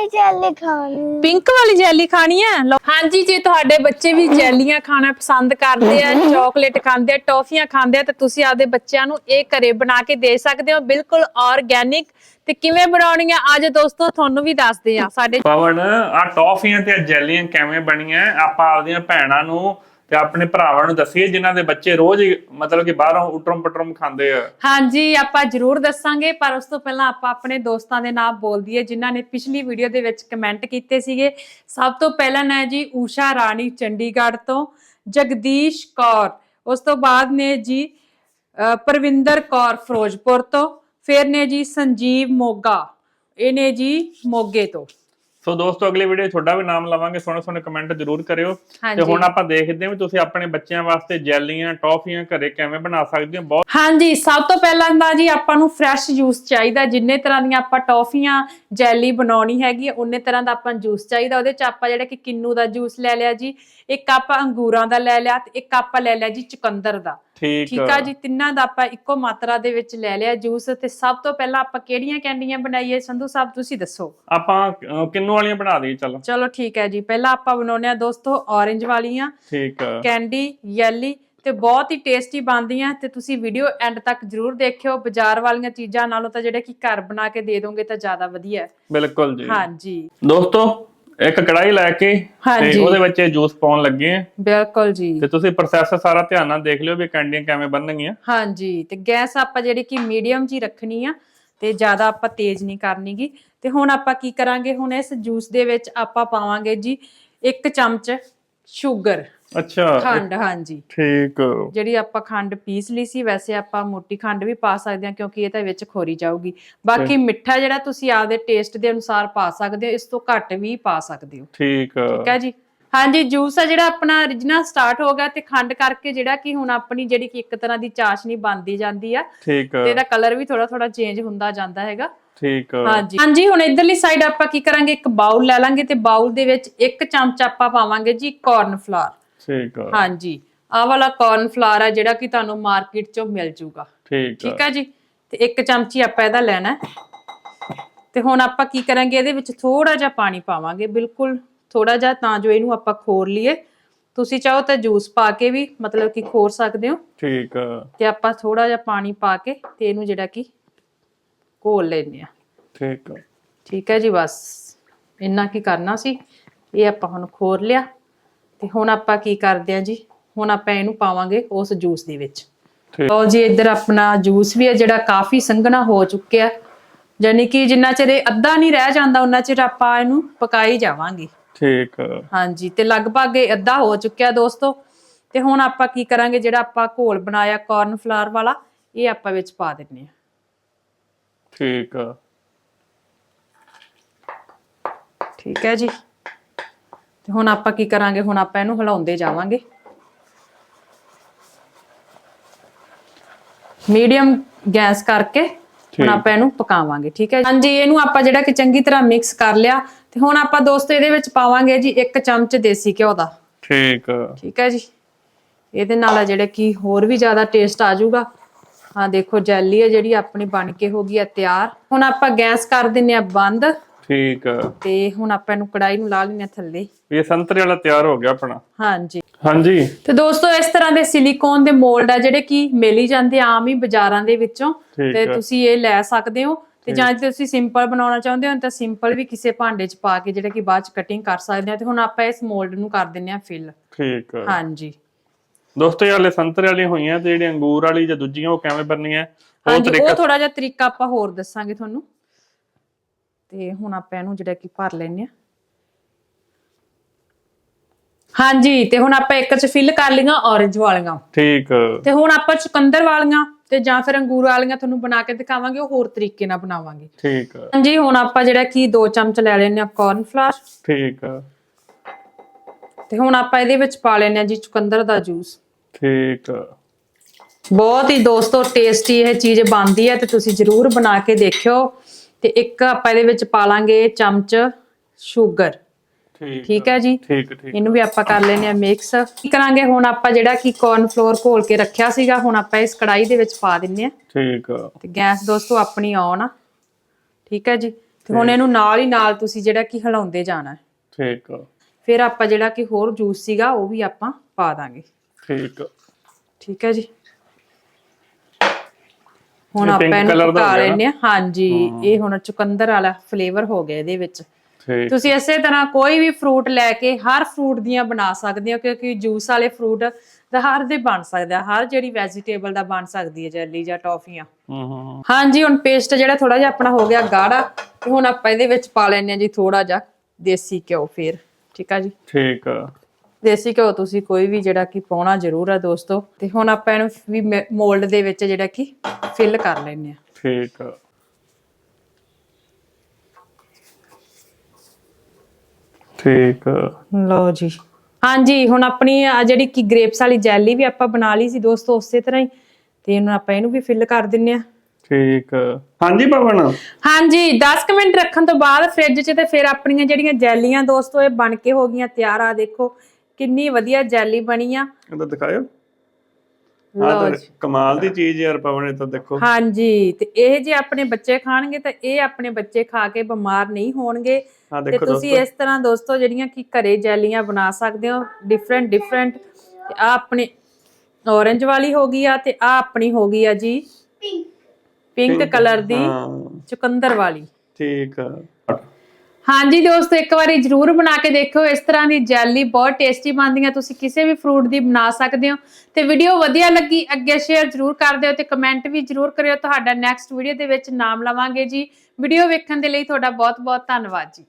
ਵਾਲੀ ਜੈਲੀ ਖਾਣੀ। ਪਿੰਕ ਵਾਲੀ ਜੈਲੀ ਖਾਣੀ ਹੈ ਲਓ। ਹਾਂਜੀ ਜੇ ਤੁਹਾਡੇ ਬੱਚੇ ਵੀ ਜੈਲੀਆਂ ਖਾਣਾ ਪਸੰਦ ਕਰਦੇ ਆ ਚਾਕਲੇਟ ਖਾਂਦੇ ਆ ਟੌਫੀਆਂ ਖਾਂਦੇ ਆ ਤੇ ਤੁਸੀਂ ਆਪਦੇ ਬੱਚਿਆਂ ਨੂੰ ਇਹ ਘਰੇ ਬਣਾ ਕੇ ਦੇ ਸਕਦੇ ਹੋ। ਬਿਲਕੁਲ ਆਰਗੈਨਿਕ ਤੇ ਕਿਵੇਂ ਬਣਾਉਣੀ ਆ ਅੱਜ ਦੋਸਤੋ ਤੁਹਾਨੂੰ ਵੀ ਦੱਸਦੇ ਆ। ਸਾਡੇ ਪਵਨ ਆ ਟੌਫੀਆਂ ਤੇ ਜੈਲੀਆਂ ਕਿਵੇਂ ਬਣੀਆਂ? ਆਪਾਂ ਆਪਦੀਆਂ ਭੈਣਾਂ ਨੂੰ ਤੇ ਆਪਣੇ ਭਰਾਵਾਂ ਨੂੰ ਦੱਸੀਏ, ਜਿਨ੍ਹਾਂ ਦੇ ਬੱਚੇ ਰੋਜ਼ ਹੀ ਮਤਲਬ ਕਿ ਬਾਹਰੋਂ ਉਟਰਮ ਪਟਰਮ ਖਾਂਦੇ ਆ। ਹਾਂਜੀ, ਆਪਾਂ ਜਰੂਰ ਦੱਸਾਂਗੇ, ਪਰ ਉਸ ਤੋਂ ਪਹਿਲਾਂ ਆਪਾਂ ਆਪਣੇ ਦੋਸਤਾਂ ਦੇ ਨਾਮ ਬੋਲ ਦਈਏ, ਜਿਨ੍ਹਾਂ ਨੇ ਪਿਛਲੀ ਵੀਡੀਓ ਦੇ ਵਿੱਚ ਕਮੈਂਟ ਕੀਤੇ ਸੀਗੇ। ਸਭ ਤੋਂ ਪਹਿਲਾਂ ਨੇ ਜੀ ਊਸ਼ਾ ਰਾਣੀ ਚੰਡੀਗੜ੍ਹ ਤੋਂ, ਜਗਦੀਸ਼ ਕੌਰ, ਉਸ ਤੋਂ ਬਾਅਦ ਨੇ ਜੀ ਪਰਵਿੰਦਰ ਕੌਰ ਫਿਰੋਜ਼ਪੁਰ ਤੋਂ, ਫਿਰ ਨੇ ਜੀ ਸੰਜੀਵ ਮੋਗਾ, ਇਹ ਨੇ ਜੀ ਮੋਗੇ ਤੋਂ। ਸੋ ਦੋਸਤੋ ਅਗਲੀ ਵੀਡੀਓ 'ਚ ਤੁਹਾਡਾ ਵੀ ਨਾਮ ਲਵਾਂਗੇ। ਸੋਹਣੇ ਸੋਹਣੇ ਕਮੈਂਟ ਜ਼ਰੂਰ ਕਰਿਓ। ਤੇ। ਹੁਣ ਆਪਾਂ ਦੇਖਦੇ ਹਾਂ ਵੀ ਤੁਸੀਂ ਆਪਣੇ ਬੱਚਿਆਂ ਵਾਸਤੇ ਜੈਲੀਆਂ ਟੌਫੀਆਂ ਘਰੇ ਕਿਵੇਂ ਬਣਾ ਸਕਦੇ ਹੋ? ਬਹੁਤ ਹਾਂਜੀ ਸਭ ਤੋਂ ਪਹਿਲਾਂ ਤਾਂ ਜੀ ਆਪਾਂ ਨੂੰ ਫਰੈਸ਼ ਜੂਸ ਚਾਹੀਦਾ। ਜਿੰਨੇ ਤਰ੍ਹਾਂ ਦੀਆਂ ਆਪਾਂ ਟੌਫੀਆਂ ਜੈਲੀ ਬਣਾਉਣੀ ਹੈਗੀ ਉਨੇ ਤਰ੍ਹਾਂ ਦਾ ਆਪਾਂ ਜੂਸ ਚਾਹੀਦਾ। ਉਹਦੇ ਚ ਆਪਾਂ ਜਿਹੜਾ ਕਿ ਕਿੰਨੂ ਦਾ ਜੂਸ ਲੈ ਲਿਆ ਜੀ ਇੱਕ ਕੱਪ ਅੰਗੂਰਾਂ ਦਾ ਲੈ ਲਿਆ ਤੇ ਇੱਕ ਕੱਪ ਲੈ ਲਿਆ ਜੀ ਚੁਕੰਦਰ ਦਾ। ਠੀਕ ਆ ਜੀ ਤਿੰਨਾਂ ਦਾ ਆਪਾਂ ਇੱਕੋ ਮਾਤਰਾ ਦੇ ਵਿੱਚ ਲੈ ਲਿਆ ਜੂਸ ਤੇ ਸਭ ਤੋਂ ਪਹਿਲਾਂ ਆਪਾਂ ਕਿਹੜੀਆਂ ਕੈਂਡੀਆਂ ਬਣਾਈਏ? ਸੰਧੂ ਸਾਹਿਬ ਤੁਸੀਂ ਦੱਸੋ। ਆਪਾਂ ਅਹ, ਕਿੰਨੂ ਵਾਲੀਆਂ ਬਣਾ ਦਈਏ ਚਲੋ। ਚਲੋ ਠੀਕ ਹੈ ਜੀ। ਪਹਿਲਾਂ ਆਪਾਂ ਬਣਾਉਨੇ ਆ ਦੋਸਤੋ ਔਰੇਂਜ ਵਾਲੀਆਂ ਠੀਕ ਆ। ਕੈਂਡੀ ਯੈਲੀ ਤੇ ਬਹੁਤ ਹੀ ਟੇਸਟੀ ਬਣਦੀਆਂ ਤੇ ਤੁਸੀਂ ਵੀਡੀਓ ਐਂਡ ਤੱਕ ਜਰੂਰ ਦੇਖਿਓ। ਬਾਜ਼ਾਰ ਵਾਲੀਆਂ ਚੀਜ਼ਾਂ ਨਾਲੋਂ ਤਾਂ ਜਿਹੜੇ ਕਿ ਘਰ ਬਣਾ ਕੇ ਦੇ ਦੋਗੇ ਤਾਂ ਜ਼ਿਆਦਾ ਵਧੀਆ। ਹੈ ਬਿਲਕੁਲ ਜੀ। ਹਾਂਜੀ। ਦੋਸਤੋ ਇੱਕ ਕੜਾਈ ਲੈ ਕੇ ਤੇ ਹਾਂਜੀ। ਉਹਦੇ ਵਿੱਚ ਜੂਸ ਪਾਉਣ ਲੱਗੇ ਆ। ਬਿਲਕੁਲ ਜੀ। ਤੇ ਤੁਸੀਂ ਪ੍ਰੋਸੈਸ ਸਾਰਾ ਧਿਆਨ ਨਾਲ ਦੇਖ ਲਿਓ ਵੀ ਕੈਂਡੀਆਂ ਕਿਵੇਂ ਬਣਨਗੀਆਂ। ਹਾਂਜੀ। ਤੇ ਗੈਸ ਆਪਾਂ ਜਿਹੜੀ ਕਿ ਮੀਡੀਅਮ ਜੀ ਰੱਖਣੀ ਆ ਤੇ ਜ਼ਿਆਦਾ ਆਪਾਂ ਤੇਜ਼ ਨਹੀਂ ਕਰਨੀਗੀ। ਤੇ ਹੁਣ ਆਪਾਂ ਕੀ ਕਰਾਂਗੇ? ਹੁਣ ਇਸ ਜੂਸ ਦੇ ਵਿੱਚ ਆਪਾਂ ਪਾਵਾਂਗੇ ਜੀ ਇੱਕ ਚਮਚ ਸ਼ੂਗਰ। ਅੱਛਾ ਖੰਡ ਹਾਂਜੀ। ਠੀਕ। ਜਿਹੜੀ ਆਪਾਂ ਖੰਡ ਪੀਸ ਲਈ ਸੀ ਵੈਸੇ ਆਪਾਂ ਮੋਟੀ ਖੰਡ ਵੀ ਪਾ ਸਕਦੇ ਹਾਂ ਕਿਉਂਕਿ ਇਹ ਤਾਂ ਵਿੱਚ ਖੋਰੀ ਜਾਊਗੀ। ਬਾਕੀ ਮਿੱਠਾ ਜਿਹੜਾ ਤੁਸੀਂ ਆਪਦੇ ਟੇਸਟ ਦੇ ਅਨੁਸਾਰ ਪਾ ਸਕਦੇ ਹੋ ਇਸ ਤੋਂ ਘੱਟ ਵੀ ਪਾ ਸਕਦੇ ਹੋ। ਠੀਕ। ਠੀਕ ਹੈ ਜੀ? ਹਾਂਜੀ ਜੂਸ ਆ ਜਿਹੜਾ ਆਪਣਾ origignal ਸਟਾਰਟ ਹੋ ਗਿਆ ਤੇ ਖੰਡ ਕਰਕੇ ਜਿਹੜਾ ਕਿ ਹੁਣ ਆਪਣੀ ਜਿਹੜੀ ਕਿ ਇੱਕ ਤਰ੍ਹਾਂ ਦੀ ਚਾਸ਼ਨੀ ਬਣਦੀ ਜਾਂਦੀ ਆ ਠੀਕ। ਤੇ ਇਹਦਾ ਕਲਰ ਵੀ ਥੋੜਾ ਥੋੜਾ ਚੇਂਜ ਹੁੰਦਾ ਜਾਂਦਾ ਹੈਗਾ। ਠੀਕ। ਹਾਂਜੀ। ਹਾਂਜੀ ਹੁਣ ਇਧਰਲੀ ਸਾਈਡ ਆਪਾਂ ਕੀ ਕਰਾਂਗੇ? ਇੱਕ ਬਾਉਲ ਲੈ ਲਾਂਗੇ ਤੇ ਬਾਉਲ ਦੇ ਵਿੱਚ ਇੱਕ ਚਮਚ ਆਪਾਂ ਪਾਵਾਂਗੇ ਜੀ ਕਾਰਨ ਫਲਾਰ ਠੀਕ। ਹਾਂਜੀ। ਆਹ ਵਾਲਾ ਕਾਰਨ ਫਲਾਰ ਆ ਜਿਹੜਾ ਕਿ ਤੁਹਾਨੂੰ ਮਾਰਕੀਟ ਚੋਂ ਮਿਲ ਜੂਗਾ। ਠੀਕ। ਠੀਕ ਹੈ ਜੀ? ਤੇ ਇੱਕ ਚਮਚੀ ਆਪਾਂ ਇਹਦਾ ਲੈਣਾ। ਤੇ ਹੁਣ ਆਪਾਂ ਕੀ ਕਰਾਂਗੇ? ਇਹਦੇ ਵਿੱਚ ਥੋੜਾ ਜਿਹਾ ਪਾਣੀ ਪਾਵਾਂਗੇ ਬਿਲਕੁਲ ਥੋੜਾ ਜਿਹਾ ਤਾਂ ਜੋ ਇਹਨੂੰ ਆਪਾਂ ਖੋਰ ਲਈਏ। ਤੁਸੀਂ ਚਾਹੋ ਤਾਂ ਜੂਸ ਪਾ ਕੇ ਵੀ ਮਤਲਬ ਕਿ ਖੋਰ ਸਕਦੇ ਹੋ। ਠੀਕ ਤੇ ਆਪਾਂ ਥੋੜਾ ਜਿਹਾ ਪਾਣੀ ਪਾ ਕੇ ਤੇ ਇਹਨੂੰ ਜਿਹੜਾ ਕਿ ਘੋਲ ਲੈਂਦੇ ਆ ਠੀਕ ਠੀਕ ਹੈ ਜੀ ਬਸ। ਇੰਨਾ ਕੀ ਕਰਨਾ ਸੀ ਇਹ ਆਪਾਂ ਹੁਣ ਖੋਰ ਲਿਆ। ਤੇ ਹੁਣ ਆਪਾਂ ਕੀ ਕਰਦੇ ਆ ਜੀ ਹੁਣ ਆਪਾਂ ਇਹਨੂੰ ਪਾਵਾਂਗੇ ਉਸ ਜੂਸ ਦੇ ਵਿੱਚ। ਠੀਕ। ਲਓ ਜੀ ਇੱਧਰ ਆਪਣਾ ਜੂਸ ਵੀ ਹੈ ਜਿਹੜਾ ਕਾਫੀ ਸੰਘਣਾ ਹੋ ਚੁੱਕਿਆ। ਯਾਨੀ ਕਿ ਜਿੰਨਾ ਚਿਰ ਇਹ ਅੱਧਾ ਨਹੀਂ ਰਹਿ ਜਾਂਦਾ ਉਹਨਾਂ ਚਿਰ ਆਪਾਂ ਇਹਨੂੰ ਪਕਾਈ ਜਾਵਾਂਗੇ। ਠੀਕ। ਹਾਂਜੀ ਤੇ ਲਗਭਗ ਇਹ ਅੱਧਾ ਹੋ ਚੁੱਕਿਆ ਦੋਸਤੋ। ਤੇ ਹੁਣ ਆਪਾਂ ਕੀ ਕਰਾਂਗੇ ਜਿਹੜਾ ਆਪਾਂ ਘੋਲ ਬਣਾਇਆ ਕਾਰਨ ਫਲਾਰ ਵਾਲਾ ਇਹ ਆਪਾਂ ਵਿੱਚ ਪਾ ਦਿੰਨੇ ਆ। ਠੀਕ। ਠੀਕ ਹੈ ਜੀ। ਤੇ ਹੁਣ ਆਪਾਂ ਕੀ ਕਰਾਂਗੇ ਹੁਣ ਆਪਾਂ ਇਹਨੂੰ ਹਿਲਾਉਂਦੇ ਜਾਵਾਂਗੇ। ਮੀਡੀਅਮ ਗੈਸ ਕਰਕੇ ਹੁਣ। ਆਪਾਂ ਇਹਨੂੰ ਪਕਾਵਾਂਗੇ ਠੀਕ ਹੈ ਹਾਂਜੀ ਇਹਨੂੰ ਆਪਾਂ ਜਿਹੜਾ ਕਿ ਚੰਗੀ ਤਰ੍ਹਾਂ ਮਿਕਸ ਕਰ ਲਿਆ ਤੇ ਹੁਣ ਆਪਾਂ ਦੋਸਤੋ ਇਹਦੇ ਵਿੱਚ ਪਾਵਾਂਗੇ ਜੀ ਇੱਕ ਚਮਚ ਦੇਸੀ ਘਿਓ ਦਾ। ਠੀਕ। ਠੀਕ ਹੈ ਜੀ? ਇਹਦੇ ਨਾਲ ਆ ਜਿਹੜੇ ਕਿ ਹੋਰ ਵੀ ਜ਼ਿਆਦਾ ਟੇਸਟ ਆ ਜਾਊਗਾ। ਹਾਂ ਦੇਖੋ ਜੈਲੀ ਹੈ ਜਿਹੜੀ ਆਪਣੀ ਬਣ ਕੇ ਹੋ ਗਈ ਹੈ ਤਿਆਰ। ਹੁਣ ਆਪਾਂ ਗੈਸ ਕਰ ਦਿੰਨੇ ਆ ਬੰਦ। ਠੀਕ। ਤੇ ਹੁਣ ਆਪਾਂ ਇਹਨੂੰ ਕੜਾਈ ਨੂੰ ਲਾ ਲੈਣੇ ਥੱਲੇ। ਇਹ ਸੰਤਰੇ ਵਾਲਾ ਤਿਆਰ ਹੋ ਗਿਆ ਆਪਣਾ। ਹਾਂਜੀ। ਹਾਂਜੀ। ਤੇ ਦੋਸਤੋ ਇਸ ਤਰ੍ਹਾਂ ਦੇ ਸਿਲੀਕੋਨ ਦੇ ਮੋਲਡ ਆ ਜਿਹੜੇ ਕਿ ਮਿਲ ਹੀ ਜਾਂਦੇ ਆਮ ਹੀ ਬਾਜ਼ਾਰਾਂ ਦੇ ਵਿੱਚੋਂ ਤੇ ਹੈ। ਤੁਸੀਂ ਇਹ ਲੈ ਸਕਦੇ ਹੋ। ਤੇ ਜਾਂ ਜੇ ਤੁਸੀਂ ਸਿੰਪਲ ਬਣਾਉਣਾ ਚਾਹੁੰਦੇ ਹੋ ਤਾਂ ਸਿੰਪਲ ਵੀ ਕਿਸੇ ਭਾਂਡੇ 'ਚ ਪਾ ਕੇ ਜਿਹੜਾ ਕਿ ਬਾਅਦ 'ਚ ਕਟਿੰਗ ਕਰ ਸਕਦੇ ਆ। ਤੇ ਹੁਣ ਆਪਾਂ ਇਸ ਮੋਲਡ ਨੂੰ ਕਰ ਦਿੰਨੇ ਆ ਫਿਲ ਠੀਕ ਹਾਂਜੀ। ਦੋਸਤੋ ਇਹ ਵਾਲੇ ਸੰਤਰੇ ਵਾਲੀਆਂ ਹੋਈਆਂ ਤੇ ਜਿਹੜੀ ਅੰਗੂਰ ਵਾਲੀ ਜਾਂ ਦੂਜੀਆਂ ਉਹ ਕਿਵੇਂ ਬਣਨੀਆਂ? ਉਹ ਹਾਂਜੀ ਉਹ ਤਰੀਕਾ ਥੋੜਾ ਜਿਹਾ ਤਰੀਕਾ ਆਪਾਂ ਹੋਰ ਦੱਸਾਂਗੇ ਤੁਹਾਨੂੰ। ਤੇ ਹੁਣ ਆਪਾਂ ਇਹਨੂੰ ਜਿਹੜਾ ਕਿ ਭਰ ਲੈਨੇ ਆ ਹਾਂਜੀ ਤੇ ਹੁਣ ਆਪਾਂ ਇੱਕ ਚ ਫਿਲ ਕਰ ਲਈਆਂ orange ਵਾਲੀਆਂ। ਠੀਕ। ਤੇ ਹੁਣ ਆਪਾਂ ਚੁਕੰਦਰ ਵਾਲੀਆਂ ਤੇ ਜਾਂ ਫਿਰ ਅੰਗੂਰ ਵਾਲੀਆਂ ਤੁਹਾਨੂੰ ਬਣਾ ਕੇ ਦਿਖਾਵਾਂਗੇ ਉਹ ਹੋਰ ਤਰੀਕੇ ਨਾਲ ਬਣਾਵਾਂਗੇ। ਠੀਕ। ਹਾਂਜੀ ਹੁਣ ਆਪਾਂ ਜਿਹੜਾ ਕੀ 2 ਚਮਚ ਲੈ ਲੈਣੇ ਆ corn flour ਠੀਕ। ਤੇ ਹੁਣ ਆਪਾਂ ਇਹਦੇ ਵਿੱਚ ਪਾ ਲੈਣੇ ਆ ਜੀ ਚੁਕੰਦਰ ਦਾ ਜੂਸ ਠੀਕ। ਬਹੁਤ ਹੀ ਦੋਸਤੋ ਟੇਸਟੀ ਇਹ ਚੀਜ਼ ਬਣਦੀ ਹੈ ਤੇ ਤੁਸੀਂ ਜਰੂਰ ਬਣਾ ਕੇ ਦੇਖਿਓ। ਤੇ ਇੱਕ ਆਪਾਂ ਇਹਦੇ ਵਿੱਚ ਪਾ ਲਾਂਗੇ ਚਮਚ ਸ਼ੂਗਰ ਠੀਕ ਹੈ ਜੀ? ਠੀਕ ਠੀਕ ਇਹਨੂੰ ਵੀ ਆਪਾਂ ਕਰ ਲੈਨੇ ਆ ਮਿਕਸ ਕੀ ਕਰਾਂਗੇ? ਹੁਣ ਆਪਾਂ ਜਿਹੜਾ ਕਿ corn flour ਘੋਲ ਕੇ ਰੱਖਿਆ ਸੀਗਾ ਹੁਣ ਆਪਾਂ ਇਸ ਕੜਾਈ ਦੇ ਵਿੱਚ ਪਾ ਦਿੰਨੇ ਆ ਠੀਕ ਤੇ ਗੈਸ ਦੋਸਤੋ ਆਪਣੀ ਔਨ ਆ। ਠੀਕ ਹੈ ਜੀ? ਤੇ ਹੁਣ ਇਹਨੂੰ ਨਾਲ ਹੀ ਨਾਲ ਤੁਸੀਂ ਜਿਹੜਾ ਕਿ ਹਿਲਾਉਂਦੇ ਜਾਣਾ। ਠੀਕ ਫਿਰ ਆਪਾਂ ਜਿਹੜਾ ਕਿ ਹੋਰ ਜੂਸ ਸੀਗਾ ਉਹ ਵੀ ਆਪਾਂ ਪਾ ਦਾਂਗੇ। ਠੀਕ ਠੀਕ ਹੈ ਜੀ? ਹੁਣ ਆਪਾਂ ਇਹਨੂੰ ਪਕਾ ਨਾ? ਲੈਨੇ ਆ ਹਾਂਜੀ ਇਹ ਹੁਣ ਚੁਕੰਦਰ ਵਾਲਾ ਫਲੇਵਰ ਹੋ ਗਿਆ ਇਹਦੇ ਵਿੱਚ। ਤੁਸੀਂ ਇਸੇ ਤਰ੍ਹਾਂ ਕੋਈ ਵੀ ਫਰੂਟ ਲੈ ਕੇ ਹਰ ਫਰੂਟ ਦੀਆਂ ਬਣਾ ਸਕਦੇ ਹੋ ਕਿਉਂਕਿ ਜੂਸ ਵਾਲੇ ਫਰੂਟ ਦਾ ਹਰ ਦੇ ਬਣ ਸਕਦਾ ਹਰ ਜਿਹੜੀ ਵੈਜੀਟੇਬਲ ਦਾ ਬਣ ਸਕਦੀ ਹੈ ਜੈਲੀ ਜਾਂ ਟੌਫੀਆਂ। ਹੂੰ ਹੂੰ ਹਾਂਜੀ ਹੁਣ ਪੇਸਟ ਜਿਹੜਾ ਥੋੜਾ ਜਿਹਾ ਆਪਣਾ ਹੋ ਗਿਆ ਗਾੜਾ ਤੇ ਹੁਣ ਆਪਾਂ ਇਹਦੇ ਵਿੱਚ ਪਾ ਲੈਣੇ ਆ ਜੀ ਥੋੜਾ ਜਿਹਾ ਦੇਸੀ ਘਿਓ ਫੇਰ ਠੀਕ ਆ ਜੀ? ਠੀਕ ਆ। ਦੇਸੀ ਘਿਓ ਤੁਸੀਂ ਕੋਈ ਵੀ ਜਿਹੜਾ ਕਿ ਪਾਉਣਾ ਜ਼ਰੂਰ ਆ ਦੋਸਤੋ ਤੇ ਹੁਣ ਆਪਾਂ ਇਹਨੂੰ ਵੀ ਮੋਲਡ ਦੇ ਵਿੱਚ ਜਿਹੜਾ ਕਿ ਫਿਲ ਕਰ ਲੈਣੇ ਆ ਠੀਕ ਆ। ਠੀਕ ਆ ਲਓ ਜੀ। ਹਾਂਜੀ ਹੁਣ ਆਪਣੀ ਆ ਜਿਹੜੀ ਕਿ ਗ੍ਰੇਪਸ ਵਾਲੀ ਜੈਲੀ ਵੀ ਆਪਾਂ ਬਣਾ ਲਈ ਸੀ ਦੋਸਤੋ ਉਸੇ ਤਰ੍ਹਾਂ ਹੀ। ਤੇ ਇਹਨੂੰ ਆਪਾਂ ਇਹਨੂੰ ਵੀ ਫਿਲ ਕਰ ਦਿੰਨੇ ਆ। ਠੀਕ ਆ ਹਾਂਜੀ ਪਵਨ ਹਾਂਜੀ 10 ਕੁ ਮਿੰਟ ਰੱਖਣ ਤੋਂ ਬਾਅਦ ਫ੍ਰਿਜ 'ਚ ਤੇ ਫਿਰ ਆਪਣੀਆਂ ਜਿਹੜੀਆਂ ਜੈਲੀਆਂ ਦੋਸਤੋ ਇਹ ਬਣ ਕੇ ਹੋ ਗਈਆਂ ਤਿਆਰ। ਆ ਦੇਖੋ ਕਿੰਨੀ ਵਧੀਆ ਜੈਲੀ ਬਣੀ ਆ। ਇਹਦਾ ਦਿਖਾਇਓ। ਆਹ ਤਾਂ ਕਮਾਲ ਦੀ ਚੀਜ਼ ਯਾਰ ਪਵਨ ਇਹ ਤਾਂ ਦੇਖੋ। ਹਾਂਜੀ ਤੇ ਇਹ ਜੇ ਆਪਣੇ ਬੱਚੇ ਖਾਣਗੇ ਤਾਂ ਇਹ ਆਪਣੇ ਬੱਚੇ ਖਾ ਕੇ ਬਿਮਾਰ ਨਹੀਂ ਹੋਣਗੇ। ਤੇ ਦੇਖੋ ਤੁਸੀਂ ਇਸ ਤਰ੍ਹਾਂ ਦੋਸਤੋ ਜਿਹੜੀਆਂ ਕਿ ਘਰੇ ਜੈਲੀਆਂ ਬਣਾ ਸਕਦੇ ਹੋ ਡਿਫਰੈਂਟ ਡਿਫਰੈਂਟ ਤੇ ਆ ਆਪਣੀ ਔਰੇਂਜ ਵਾਲੀ ਹੋ ਗਈ ਆ ਤੇ ਆ ਆਪਣੀ ਹੋ ਗਈ ਆ ਜੀ। ਪਿੰਕ ਕਲਰ ਦੀ ਹਾਂ। ਚੁਕੰਦਰ ਵਾਲੀ। ਠੀਕ ਆ। ਹਾਂਜੀ ਦੋਸਤੋ, ਇੱਕ ਵਾਰੀ ਜਰੂਰ ਬਣਾ ਕੇ ਦੇਖਿਓ। ਇਸ ਤਰ੍ਹਾਂ ਦੀ ਜੈਲੀ ਬਹੁਤ ਟੇਸਟੀ ਬਣਦੀਆਂ। ਤੁਸੀਂ ਕਿਸੇ ਵੀ ਫਰੂਟ ਦੀ ਬਣਾ ਸਕਦੇ ਹੋ। ਤੇ ਵੀਡੀਓ ਵਧੀਆ ਲੱਗੀ, ਅੱਗੇ ਸ਼ੇਅਰ ਜਰੂਰ ਕਰ ਦਿਓ ਤੇ ਕਮੈਂਟ ਵੀ ਜਰੂਰ ਕਰਿਓ। ਤੁਹਾਡਾ ਨੈਕਸਟ ਵੀਡੀਓ ਦੇ ਵਿੱਚ ਨਾਮ ਲਵਾਂਗੇ ਜੀ। ਵੀਡੀਓ ਵੇਖਣ ਦੇ ਲਈ ਤੁਹਾਡਾ ਬਹੁਤ ਬਹੁਤ ਧੰਨਵਾਦ ਜੀ।